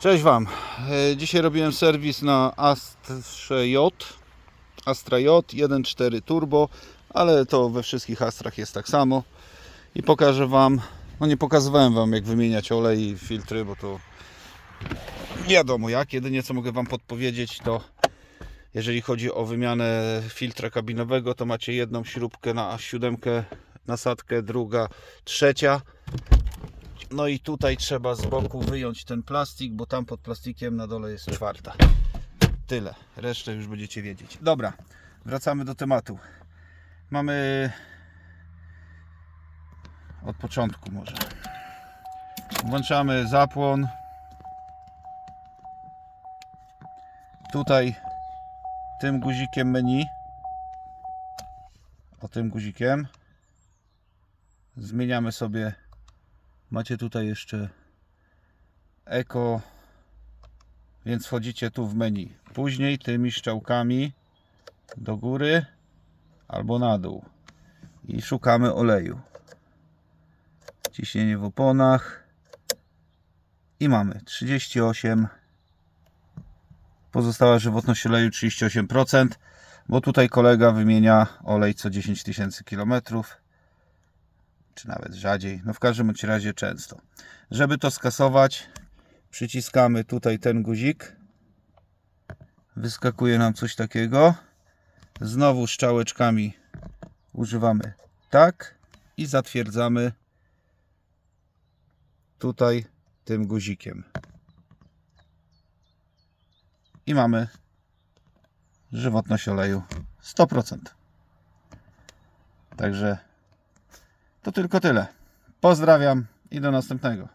Cześć Wam. E, Dzisiaj robiłem serwis na Astrze J. Astra J 1.4 Turbo, ale to we wszystkich Astrach jest tak samo. I pokażę Wam, no nie pokazywałem Wam jak wymieniać olej i filtry, bo to wiadomo jak. Jedynie co mogę Wam podpowiedzieć to jeżeli chodzi o wymianę filtra kabinowego, to macie jedną śrubkę na A7, nasadkę, druga, trzecia. No i tutaj trzeba z boku wyjąć ten plastik, bo tam pod plastikiem na dole jest czwarta. Tyle. Resztę już będziecie wiedzieć. Dobra, wracamy do tematu. Mamy od początku może. Włączamy zapłon. Tutaj tym guzikiem menu. O tym guzikiem. Zmieniamy sobie Macie tutaj jeszcze Eko, więc wchodzicie tu w menu. Później tymi strzałkami do góry albo na dół i szukamy oleju. Ciśnienie w oponach i mamy 38. Pozostała żywotność oleju 38%, bo tutaj kolega wymienia olej co 10 tysięcy kilometrów czy nawet rzadziej, no w każdym razie często. Żeby to skasować, przyciskamy tutaj ten guzik. Wyskakuje nam coś takiego. Znowu strzałeczkami używamy tak i zatwierdzamy tutaj tym guzikiem. I mamy żywotność oleju 100%. Także to tylko tyle. Pozdrawiam i do następnego.